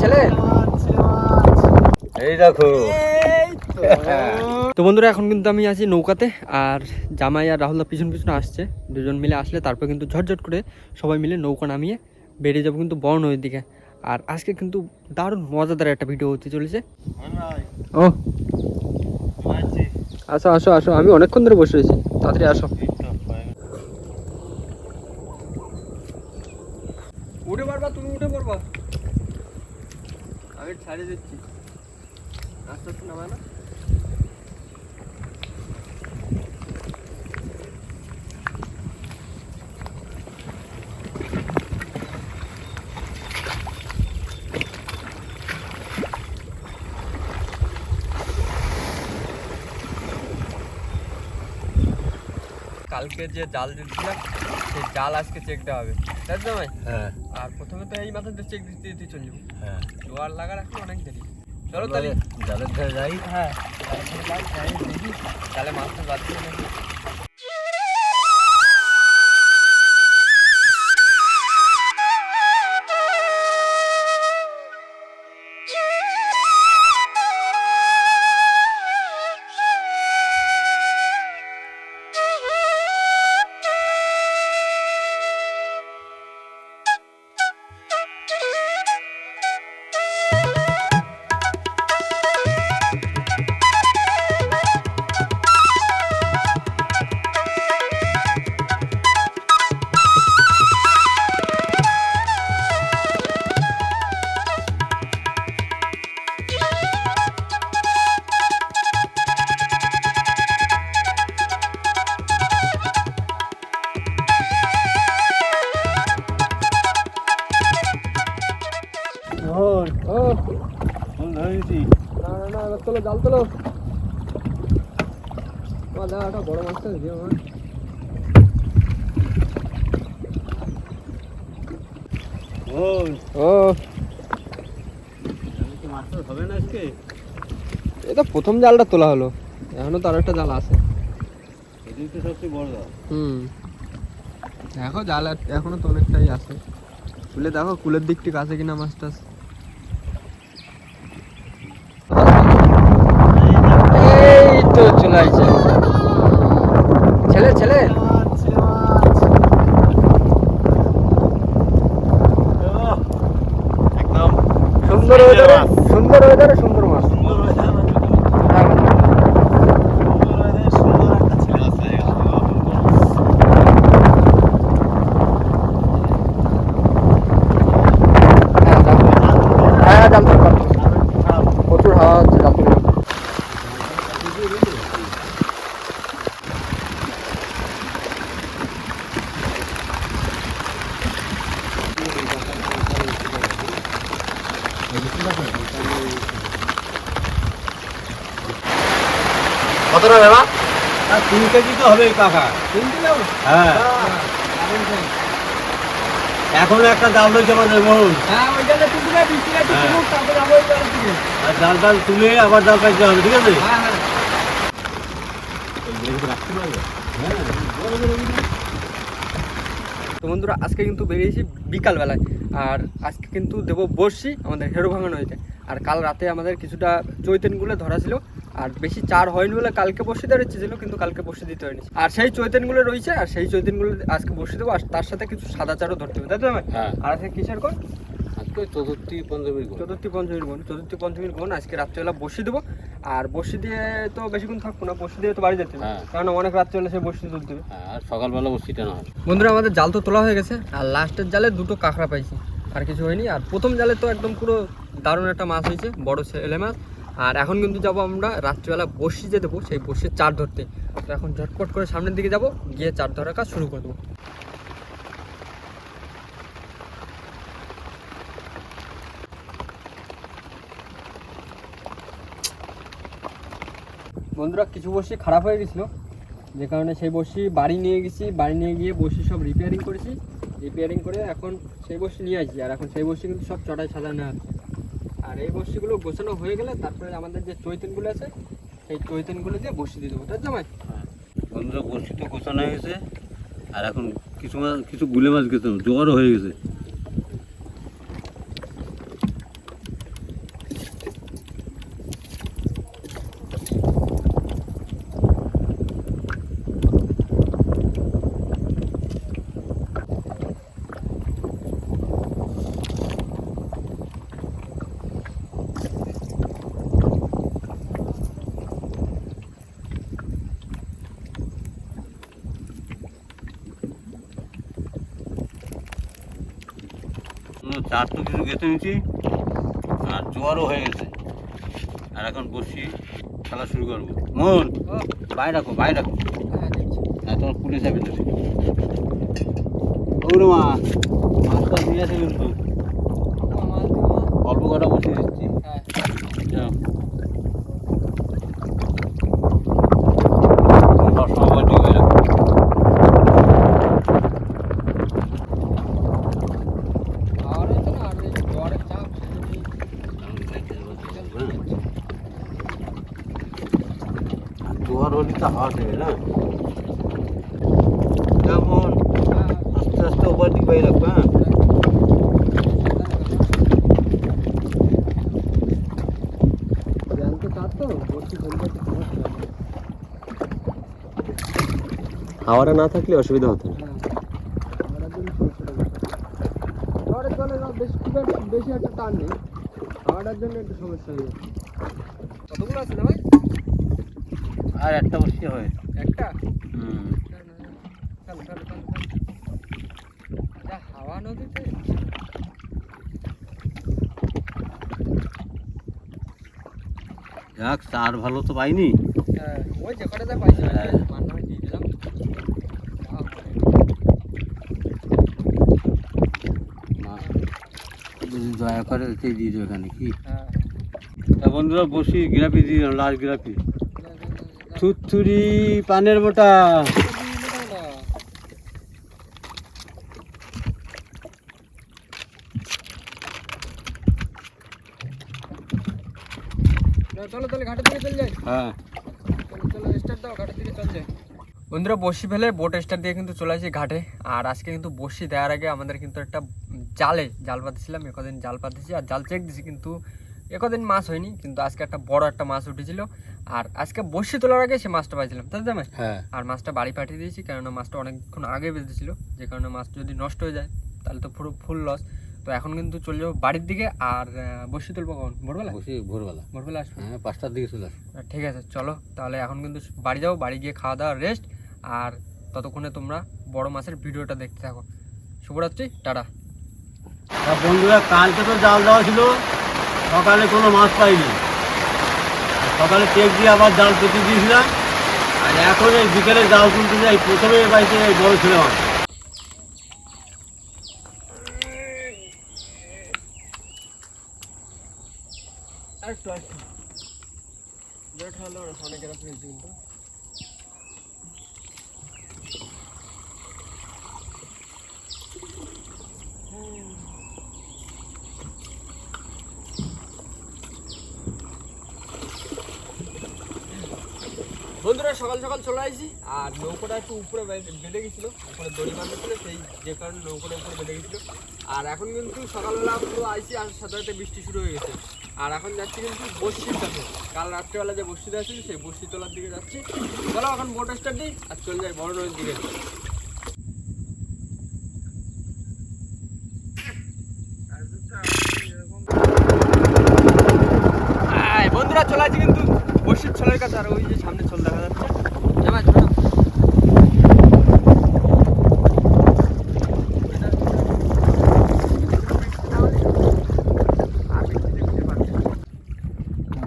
ছেলে? এই দেখো। তো বন্ধুরা এখন কিন্তু আমি আছি নৌকাতে আর জামাই আর রাহুলদা পিছন পিছনে আসছে। দুজন মিলে আসলে তারপর কিন্তু ঝটঝট করে সবাই মিলে নৌকা নামিয়ে বেরিয়ে যাব কিন্তু বড় নদীর দিকে আর আজকে কিন্তু দারুণ মজাদার একটা ভিডিও হতে চলেছে। ও। আসো আসো আসো আমি অনেকক্ষণ ধরে বসে রয়েছি। তাড়াতাড়ি আসো উঠে পারবা তুমি উঠে পড়বা আমি ছাড়িয়ে দিচ্ছি। আস্তে আস্তে নামায় না? কালকে যে জাল দিয়েছিলাম সেই জাল আজকে চেক দেওয়া হবে। তাই তো ভাই হ্যাঁ। আর প্রথমে তো এই মাথাতে চেক দিতে দিতে চলে যাব। হ্যাঁ। জোয়ার লাগার এখন অনেক দেরি। চলো তাহলে। জলের ধারে যাই। হ্যাঁ। তাহলে মাছটা যাচ্ছে তোলো জাল তোলো। আমার দাদা একটা বড় মাছটা দিও আমার ও। মাছ তো হবে না আজকে? তো প্রথম জালটা তোলা হলো। এখনও তো আরও একটা জাল আছে। সবচেয়ে বড় জাল। হুম। দেখো জাল এখনও তো অনেকটাই আছে। খুলে দেখো কুলের দিক ঠিক আছে কিনা মাছ টাছ এই তো চলে আসছে ছেলে ছেলে একদম সুন্দর ওয়েদারে সুন্দর ওয়েদারে সুন্দর মাছ সুন্দর হয়েছে না? হ্যাঁ। সুন্দর হয়েছে, সুন্দর একটা ছেলে আছে এখানে। হ্যাঁ জাল তোলো। হ্যাঁ জাল তোলো, জাল তোলো। প্রচুর হাওয়া হচ্ছে জাল তুলে কতটা তিন কেজি তো হবে কাকা। হ্যাঁ। এখনও একটা রয়েছে আমাদের হ্যাঁ হ্যাঁ। আর জাল টাল তুলে আবার পাইতে হবে ঠিক আছে? হ্যাঁ তো বন্ধুরা আজকে কিন্তু বেরিয়েছি বিকালবেলায়। আর আজকে কিন্তু দেবো বর্ষি আমাদের হেরো ভাঙানো হয়েছে। আর কাল রাতে আমাদের কিছুটা চৈতেনগুলো ধরা ছিল। আর বেশি চার হয়নি বলে কালকে বসে দেওয়ার ইচ্ছে ছিল কিন্তু কালকে বসে দিতে হয়নি। আর সেই চৈতেনগুলো রয়েছে আর সেই চৈতেনগুলো আজকে বসে দেবো আর তার সাথে কিছু সাদা চারও ধরতে হবে তাই তো? হ্যাঁ। আর আজকে কিসের কর? চতুর্থী পঞ্চমীর। চতুর্থী পঞ্চমীর বোন চতুর্থী পঞ্চমীর বোন আজকে রাত্রেবেলা বসি দেবো। আর বসি দিয়ে তো বেশিক্ষণ থাকব না বসি দিয়ে তো বাড়ি যেতে হ্যাঁ। কারণ অনেক রাত্রেবেলা সে বসি তুলতে হবে। হ্যাঁ, আর সকালবেলা বসিটা না বন্ধুরা আমাদের জাল তো তোলা হয়ে গেছে আর লাস্টের জালে দুটো কাঁকড়া পাইছি আর কিছু হয়নি। আর প্রথম জালে তো একদম পুরো দারুণ একটা মাছ হয়েছে বড় ছেলে মাছ। আর এখন কিন্তু যাব আমরা রাত্রিবেলা বসি যে দেবো, সেই বসির চার ধরতে। তো এখন ঝটপট করে সামনের দিকে যাব, গিয়ে চার ধরার কাজ শুরু করে দেবো বন্ধুরা, কিছু বসি খারাপ হয়ে গেছিল। যে কারণে সেই বসি বাড়ি নিয়ে গেছি, বাড়ি নিয়ে গিয়ে বসি সব রিপেয়ারিং করেছি। রিপেয়ারিং করে এখন সেই বসি নিয়ে আসছি। আর এখন সেই বসি কিন্তু সব চড়াই সাজানো আছে। আর এই বস্তিগুলো গোছানো হয়ে গেলে তারপরে আমাদের যে চৈতনগুলো আছে, সেই চৈতনগুলো দিয়ে বসি দিয়ে দেবো। তার জামাই? বন্ধুরা বস্তি তো গোছানো হয়েছে আর এখন কিছু কিছু গুলে মাছ গেছে, জ্বর হয়ে গেছে। চার তো কিছু গেঁথে নিচ্ছি আর জোয়ারও হয়ে গেছে। আর এখন বসি খেলা শুরু করব। মন ও বাইরে রাখো বাইরে রাখো। হ্যাঁ না তোমার পুলিশ যাবে তো মাছটা নিয়ে আসে কিন্তু। অল্প কটা বসে দিচ্ছি। হ্যাঁ যাও। সবসময় আবার ডুবে রাখো খাওয়ার হয়েছে না আর এই জ্বরের চাপ সেজন্যই জোয়ার হলে তো হাওয়া দেবে না যেমন হ্যাঁ, আস্তে আস্তে ওপর দিকে বাইরে রাখবে হ্যাঁ জ্যান্ত চাপ তো বসি ফেলতে একটু সমস্যা হবে। হাওয়াটা না থাকলে অসুবিধা হতো না। হ্যাঁ বেশি। জলে একটা টান নেই। জন্য একটু সমস্যা হয়ে কতগুলো আছে না ভাই? আর একটা হয়। একটা? হুম। যা হাওয়া নদীতে যাক চার ভালো তো পাইনি। হ্যাঁ, ওই যে কটা যা পাইছি হ্যাঁ। মান্না ভাই দিয়ে দিলাম আহ, মাছ যদি দয়া করে দিয়ে দেবে এখানে কি? হ্যাঁ। বন্ধুরা বসি গ্রাফি দিয়ে দিলাম লাল গ্রাফি। থুতথুরি পানের মোটা। চলো তাহলে ঘাটের দিকে চলে যাই। হ্যাঁ। চলো চলো স্টার্ট দাও ঘাটের দিকে চল যাই। বন্ধুরা বসি ফেলে বোট স্টার দিয়ে কিন্তু চলে আসি ঘাটে। আর আজকে কিন্তু বসি দেওয়ার আগে আমাদের কিন্তু একটা জালে জাল পাতেছিলাম একদিন জাল পাতেছি আর জাল চেক দিছি কিন্তু একদিন মাছ হয়নি কিন্তু আজকে একটা বড় একটা মাছ উঠেছিল আর আজকে বসি তোলার আগে সে মাছটা পাইছিলাম তাই জামাই? হ্যাঁ। আর মাছটা বাড়ি পাঠিয়ে দিয়েছি কেননা মাছটা অনেকক্ষণ আগে বেঁধেছিল যে কারণে মাছ যদি নষ্ট হয়ে যায় তাহলে তো পুরো ফুল লস তো এখন কিন্তু চলে যাব বাড়ির দিকে আর বসি তুলবো কখন? ভোরবেলা? বসি ভোরবেলা। ভোরবেলা আসব? হ্যাঁ পাঁচটার দিকে চলে আসো আহ, ঠিক আছে চলো তাহলে এখন কিন্তু বাড়ি যাও বাড়ি গিয়ে খাওয়া দাওয়া রেস্ট আর ততক্ষণে তোমরা বড় মাছের ভিডিওটা দেখতে থাকো। শুভরাত্রি টাটা। বন্ধুরা, কালকে তো জাল দেওয়া ছিল, সকালে কোনো মাছ পাইনি। সকালে চেক দিয়ে আবার জাল পেতে দিয়েছিলাম, আর এখন এই বিকেলে জাল তুলতে যাই, প্রথমে এই বড় ছেলে ঠান্ডা ওরা অনেক এরা কিন্তু বন্ধুরা সকাল সকাল চলে আসছি। আর নৌকোটা একটু উপরে বেঁধে গেছিল, উপরে দড়ি বাঁধা ছিল, সেই যে কারণে নৌকোটা উপরে বেঁধে গেছিল। আর এখন কিন্তু সকালবেলা পুরো আইসি, আর সাথে সাথে বৃষ্টি শুরু হয়ে গেছে। আর এখন যাচ্ছি কিন্তু বস্তির কাছে। কাল রাত্রেবেলা যে বস্তিতে আছি সেই বস্তি তোলার দিকে যাচ্ছি। চলো এখন বোট স্টার্ট দিই, আর চলে যাই বড় নদীর দিকে। বন্ধুরা, চলে আসছি কিন্তু বসির ছলের কাছে, আর ওই যে সামনে ছল দেখা যাচ্ছে জামাই, ধরো না।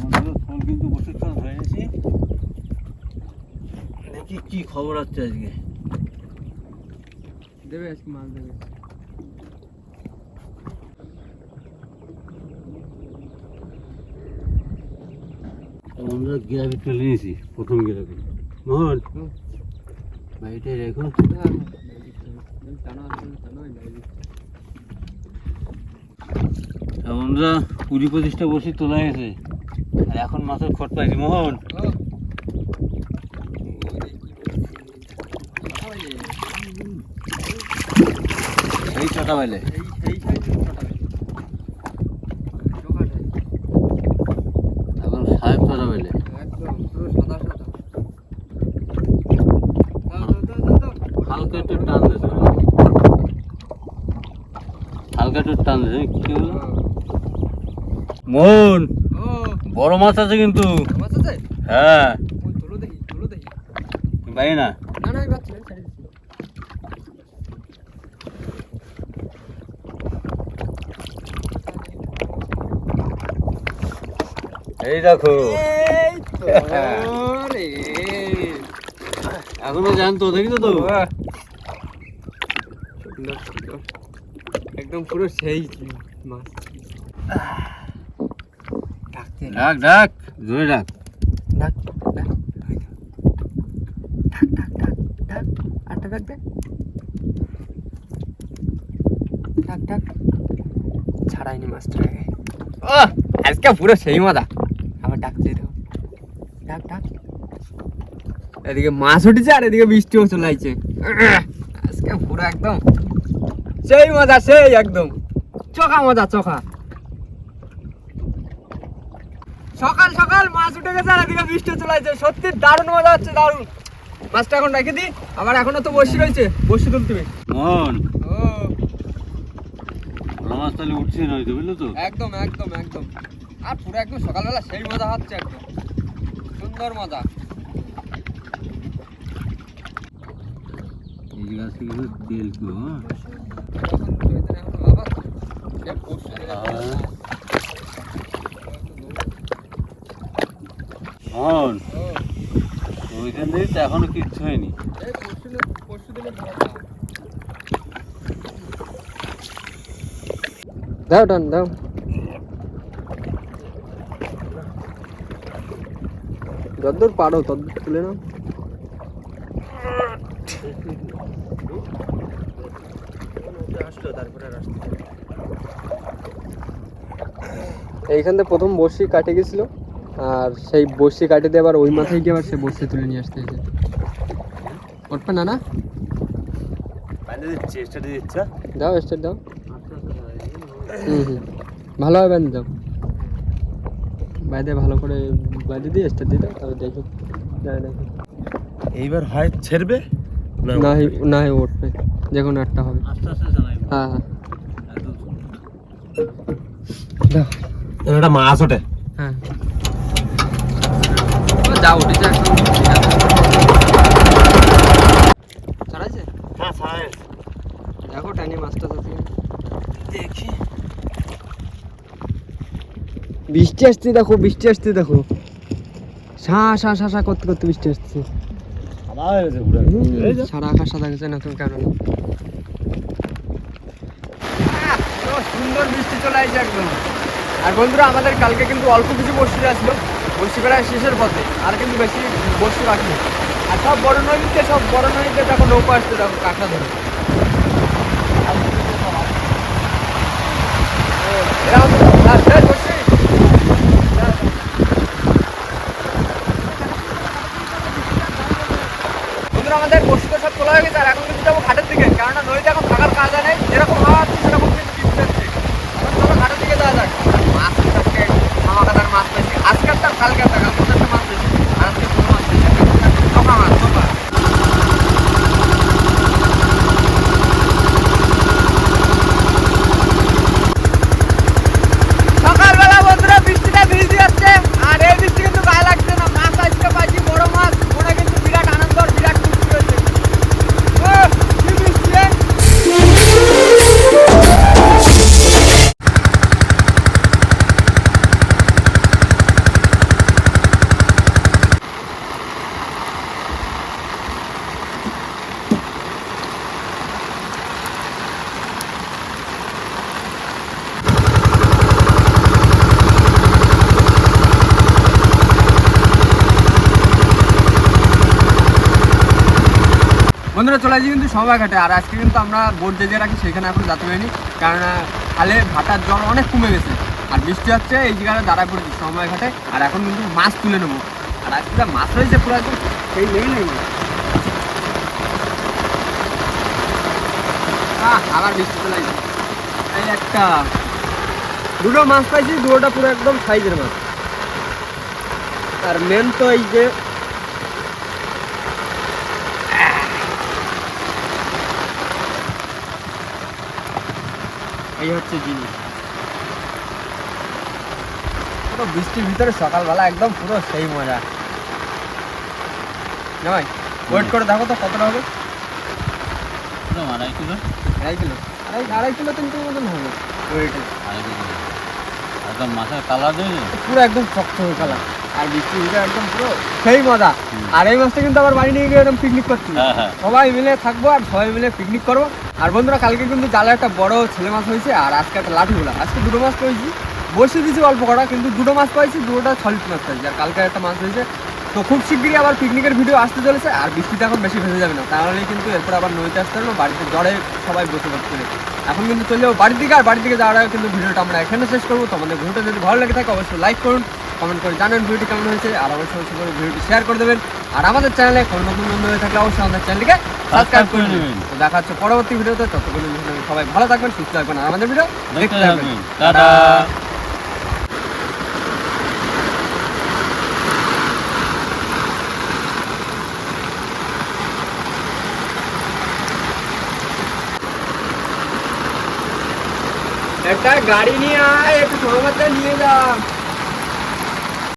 বন্ধুরা ফোন কিন্তু চল ধরে গেছি দেখি কি খবর আছে আজকে। দেবে আজকে মাছ দেবে। বন্ধুরা গ্রাফি তুলে নিয়েছি প্রথম গ্রাফি মোহন। বাড়িটাই রেখো। বন্ধুরা কুড়ি পঁচিশটা বসে তোলা গেছে এখন মাছের খট পাইছি, মোহন। এই ছটা বাইলে। এখন সাহেব ছটা হালকা একটু টান দিয়েছে হালকা একটু কি হলো? মোহন! বড় মাছ আছে কিন্তু। আছে? হ্যাঁ। দেখি দেখি। এই দেখো। এখনও জানতো দেখি তো? একদম পুরো সেই মাছ। ডাক ডাক। জোরে ডাক। ডাক ডাক ডাক ডাক ডাক ডাক আটটা ডাক দে ডাক ডাক। ছাড়াইনি ও আজকে পুরো সেই মজা। আবার ডাক ডাক এদিকে মাছ উঠেছে আর এদিকে বৃষ্টিও চলে আসছে আজকে পুরো একদম সেই মজা সেই একদম। চোখা মজা চোখা। সকাল সকাল মাছ উঠে গেছে আর এদিকে বৃষ্টি চলে আসছে সত্যি দারুণ মজা হচ্ছে দারুণ। মাছটা এখন রেখে দিই আবার এখনও তো বসি রয়েছে বসি তুলতে হবে। মোহন ও। মাছ তাহলে উঠছে না হয়তো বুঝলো তো? একদম একদম একদম। আর পুরো একদম সকালবেলা সেই মজা হচ্ছে একদম। সুন্দর মজা। এই গাছ থেকে তেল কি হ্যাঁ? ও, ওইখান থেকে তো এখনও কিচ্ছু হয়নি। দাও টান দাও। যতদূর পারো ততদূর তুলে নাও। এইখান থেকে প্রথম বসি কাটে গেছিল। আর সেই বসি কাটে দিয়ে আবার ওই মাথায় গিয়ে আবার সে বসি তুলে নিয়ে আসতে হয়েছে। উঠবে না না? দাও স্টার দাও। হুম হুম। ভালোভাবে বেঁধে দাও বাইদে ভালো করে বাইদে দিয়ে স্টার দিয়ে দাও তবে দেখি। যায় নাকি এইবার হয় ছেড়বে না হয় না উঠবে। যে কোনো একটা হবে। হ্যাঁ হ্যাঁ। একটা মাছ ওঠে হ্যাঁ ও যা উঠেছে ছাড়াইছে? হ্যাঁ ছাড়াই দেখো টানি মাছটা আছে। দেখি। বৃষ্টি আসছে দেখো বৃষ্টি আসছে দেখো। সা সা সা সা করতে করতে বৃষ্টি আসছে। সারা আকাশ সাদা গেছে না তুমি কেন সুন্দর বৃষ্টি চলে আসছে একদম। আর বন্ধুরা আমাদের কালকে কিন্তু অল্প কিছু বর্ষি আসলো বর্ষি বেড়ায় শেষের পথে, আর কিন্তু বেশি বসি বাকি আর সব বড় নদীতে সব বড় নদীতে দেখো নৌকা আসতে দেখো কাঁকড়া ধরে এরকম আর শেষ বর্ষি বন্ধুরা আমাদের বসি তো সব তোলা হয়ে গেছে আর এখন কিন্তু যাব ঘাটের দিকে কেননা নদীতে এখন থাকার কাজা নেই যেরকম হাওয়া হচ্ছে সেরকম কিন্তু বৃষ্টি হচ্ছে এখন চলো ঘাটের দিকে যাওয়া যাক মাছ তো আজকে মামা কাদার মাছ পেয়েছি আজকের তার কালকে একটা কালকে তো একটা মাছ পেয়েছি আর আজকে কোনো মাছ পেয়েছি চোখা মাছ চোখা সকালবেলা বন্ধুরা বৃষ্টিটা ভিজে যাচ্ছে আর এই বৃষ্টি কিন্তু গায়ে লাগছে না মাছ আজকে পাইছি বড় মাছ মনে কিন্তু বিরাট আনন্দ আর বিরাট খুশি হয়েছে ও, কি বৃষ্টি রে? বন্ধুরা চলে আসছি কিন্তু সময় ঘাটে আর আজকে কিন্তু আমরা বোট যে রাখি সেখানে এখন যেতে পারিনি কারণ খালে ভাটার জল অনেক কমে গেছে। আর বৃষ্টি হচ্ছে এই জায়গাটা দাঁড়া পড়েছি ঘাটে আর এখন কিন্তু মাছ তুলে নেব। আর আজকে যা মাছ রয়েছে পুরো একদম সেই নেই। আহ, আবার বৃষ্টি চলে এই একটা। দুটো মাছ পাইছি দুটোটা পুরো একদম সাইজের মাছ। আর মেন তো এই যে এই হচ্ছে জিনিস। পুরো বৃষ্টির ভিতরে সকালবেলা একদম পুরো সেই মজা। নয় ওয়েট করে দেখো তো কতটা হবে। আড়াই কিলো। আড়াই কিলো? আড়াই আড়াই কিলো তিন কিলো মতন হবে। ওয়েটে আড়াই কিলো। একদম মাছের কালার দেখি পুরো একদম শক্ত হয়ে কালার আর বৃষ্টি ভিতরে একদম পুরো। সেই মজা। আর এই মাছটা কিন্তু আবার বাড়ি নিয়ে গিয়ে এরকম পিকনিক করছি। হ্যাঁ হ্যাঁ। সবাই মিলে থাকব আর সবাই মিলে পিকনিক করব। আর বন্ধুরা কালকে কিন্তু জালে একটা বড় ছেলে মাছ হয়েছে আর আজকে একটা লাঠি গুলা। আজকে দুটো মাছ পেয়েছি বসে দিয়েছি অল্প কটা কিন্তু দুটো মাছ পাইছি দুটোটা সলিড মাছ পাইছি আর কালকে একটা মাছ হয়েছে। তো খুব শিগগিরই আবার পিকনিকের ভিডিও আসতে চলেছে আর বৃষ্টিতে এখন বেশি ভেসে যাবে না। তাহলে কিন্তু এরপর আবার নদীতে আসতে হবে বাড়িতে জড়ে সবাই বসে বসে এখন কিন্তু চলে যাব বাড়ির দিকে আর বাড়ির দিকে যাওয়ার আগে কিন্তু ভিডিওটা আমরা এখানে শেষ করব। তোমাদের ভিডিওটা যদি ভালো লেগে থাকে অবশ্যই লাইক করুন। কমেন্ট করে জানেন ভিডিওটি কেমন হয়েছে আর অবশ্যই অবশ্যই করে ভিডিওটি শেয়ার করে দেবেন। আর আমাদের চ্যানেলে কোনো নতুন বন্ধু হয়ে থাকলে অবশ্যই আমাদের চ্যানেলটিকে সাবস্ক্রাইব করে নেবেন। তো দেখা হচ্ছে পরবর্তী ভিডিওতে ততক্ষণ সবাই ভালো থাকবেন সুস্থ থাকবেন আর আমাদের ভিডিও দেখতে থাকবেন। টাটা। একটা গাড়ি নিয়ে আয় একটু সময় নিয়ে যা।